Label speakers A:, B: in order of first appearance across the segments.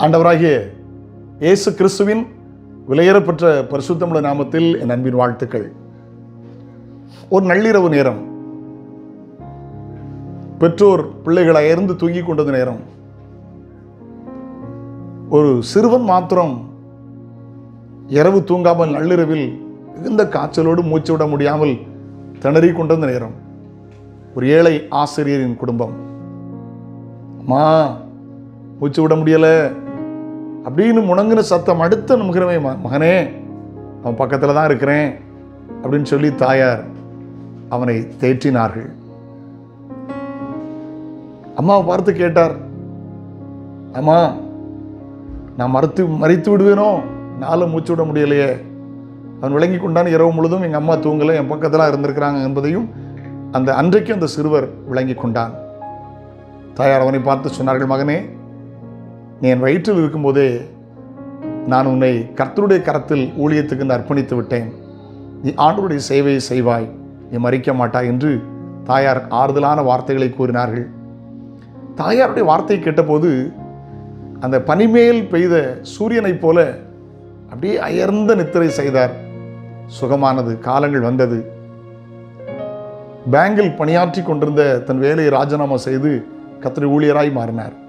A: ஆண்டவராகிய இயேசு கிறிஸ்துவின் விலையேறப்பெற்ற பரிசுத்தமிழ நாமத்தில் என் அன்பின் வாழ்த்துக்கள். ஒரு நள்ளிரவு நேரம். பெற்றோர் பிள்ளைகளை அயர்ந்து தூங்கிக் கொண்டது நேரம். ஒரு சிறுவன் மாத்திரம் இரவு தூங்காமல் நள்ளிரவில் மிகுந்த காய்ச்சலோடு மூச்சு விட முடியாமல் திணறி கொண்டிருந்த நேரம். ஒரு ஏழை ஆசிரியரின் குடும்பம். அம்மா மூச்சு விட முடியலை. அப்படின்னு முணங்கின சத்தம் அடுத்த நிமிஷமே "ம- மகனே அவன் பக்கத்தில் தான் இருக்கிறேன் அப்படின்னு சொல்லி தாயார் அவனை தேற்றினார்கள். அம்மாவை பார்த்து கேட்டார் அம்மா நான் மறுத்து மறித்து விடுவேனோ? நாலு மூச்சு விட முடியலையே. அவன் விளங்கி கொண்டான் இரவு முழுதும். எங்கள் அம்மா தூங்கலை. என் பக்கத்தில் இருந்திருக்கிறாங்க என்பதையும் அந்த அன்றைக்கு அந்த சிறுவர் விளங்கி கொண்டான். தாயார் அவனை பார்த்து சொன்னார்கள் மகனே நீ என் வயிற்றில் இருக்கும்போதே நான் உன்னை கர்த்தருடைய கரத்தில் ஊழியத்துக்கு அர்ப்பணித்து விட்டேன். நீ ஆண்டவருடைய சேவையை செய்வாய். நீ மறிக்க மாட்டாய் என்று தாயார் ஆறுதலான வார்த்தைகளை கூறினார்கள். தாயாருடைய வார்த்தையை கேட்டபோது அந்த பனிமேல் பெய்த சூரியனைப் போல அப்படியே அயர்ந்த நித்திரை செய்தார். சுகமானது காலங்கள் வந்தது. பேங்கில் பணியாற்றி கொண்டிருந்த தன் வேலையை ராஜினாமா செய்து கத்திரி ஊழியராய் மாறினார்.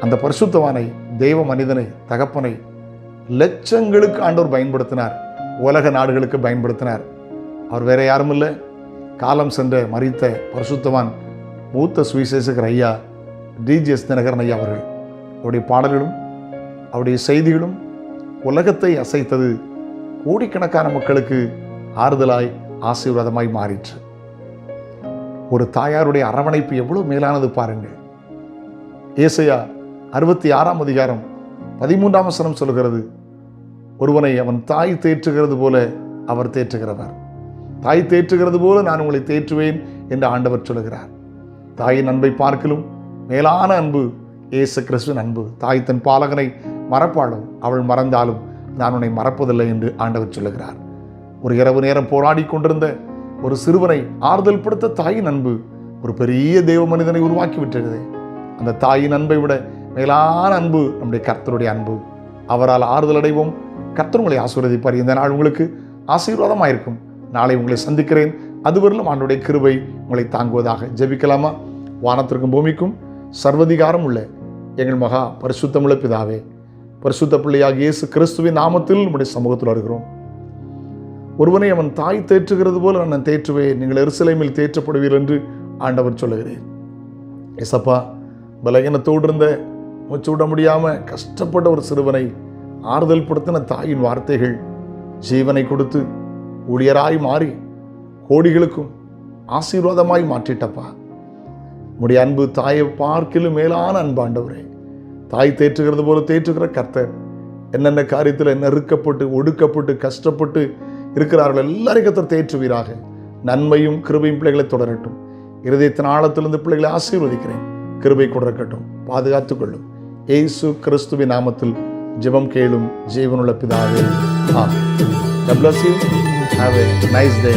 A: அந்த பரிசுத்தவானை தெய்வ மனிதனை தகப்பனை லட்சங்களுக்கு ஆண்டவர் பயன்படுத்தினார். உலக நாடுகளுக்கு பயன்படுத்தினார். அவர் வேற யாரும் இல்லை. காலம் சென்ற மறித்த பரிசுத்தவான் மூத்த சுவிசேஷகர் ஐயா டிஜிஎஸ் தினகரன் ஐயா அவர்கள். அவருடைய பாடல்களும் அவருடைய செய்திகளும் உலகத்தை அசைத்தது கோடிக்கணக்கான மக்களுக்கு ஆறுதலாய் ஆசீர்வாதமாய் மாறிற்று. ஒரு தாயாருடைய அரவணைப்பு எவ்வளவு மேலானது பாருங்கள். ஏசையா அறுபத்தி ஆறாம் அதிகாரம் பதிமூன்றாம் வசனம் சொல்கிறது ஒருவனை அவன் தாய் தேற்றுகிறது போல அவர் தேற்றுகிறவர். தாய் தேற்றுகிறது போல நான் உங்களை தேற்றுவேன் என்று ஆண்டவர் சொல்லுகிறார். தாயின் அன்பை பார்க்கலும் மேலான அன்பு இயேசு கிறிஸ்துவின் அன்பு. தாய் தன் பாலகனை மறப்பாளும் அவள் மறந்தாலும் நான் உன்னை மறப்பதில்லை என்று ஆண்டவர் சொல்லுகிறார். ஒரு இரவு நேரம் போராடி கொண்டிருந்த ஒரு சிறுவனை ஆறுதல் படுத்த தாயின் அன்பு ஒரு பெரிய தெய்வ மனிதனை உருவாக்கி விட்டது அந்த தாயின் அன்பை விட மேலான அன்பு நம்முடைய கர்த்தருடைய அன்பு. அவரால் ஆறுதல் அடைவோம். கர்த்தர் உங்களை ஆசீர்வதிப்பார். இந்த நாள் உங்களுக்கு ஆசீர்வாதமாக இருக்கும் நாளை உங்களை சந்திக்கிறேன். அதுவரையிலும் ஆண்டுடைய கிருவை உங்களை தாங்குவதாக ஜெபிக்கலாமா? வானத்திற்கும் பூமிக்கும் சர்வதிகாரம் உள்ள எங்கள் மகா பரிசுத்தமுள்ள பிதாவே பரிசுத்த பிள்ளையாக இயேசு கிறிஸ்துவின் நாமத்தில் நம்முடைய சமூகத்தில் வருகிறோம். ஒருவனை அவன் தாய் தேற்றுகிறது போல நான் தேற்றுவேன். நீங்கள் எருசலேமில் தேற்றப்படுவீர் என்று ஆண்டவர் சொல்லுகிறேன். எசப்பா பலகீனத்தோடு இருந்த மூச்சு விட முடியாமல் கஷ்டப்பட்ட ஒரு சிறுவனை ஆறுதல் படுத்தின தாயின் வார்த்தைகள் ஜீவனை கொடுத்து ஊழியராய் மாறி கோடிகளுக்கும் ஆசீர்வாதமாய் மாற்றிட்டப்பா. உடைய அன்பு தாயை பார்க்கிலும் மேலான அன்பாண்டவரே தாய் தேற்றுகிறது போல தேற்றுகிற கர்த்தர் என்னென்ன காரியத்தில் நெருக்கப்பட்டு ஒடுக்கப்பட்டு கஷ்டப்பட்டு இருக்கிறார்கள் எல்லாரையும் கத்தர் தேற்றுவீராக. நன்மையும் கிருபையும் பிள்ளைகளை தொடரட்டும். இருதயத்தின் ஆழத்திலிருந்து பிள்ளைகளை ஆசீர்வதிக்கிறேன். கிருபை கொடுக்கட்டும் பாதுகாத்துக் கொள்ளும் ஏசு கிறிஸ்துவின் நாமத்தில் ஜெபம் கேளும் ஜீவனுள்ள பிதாவே ஆமென் God bless you. Have a nice day.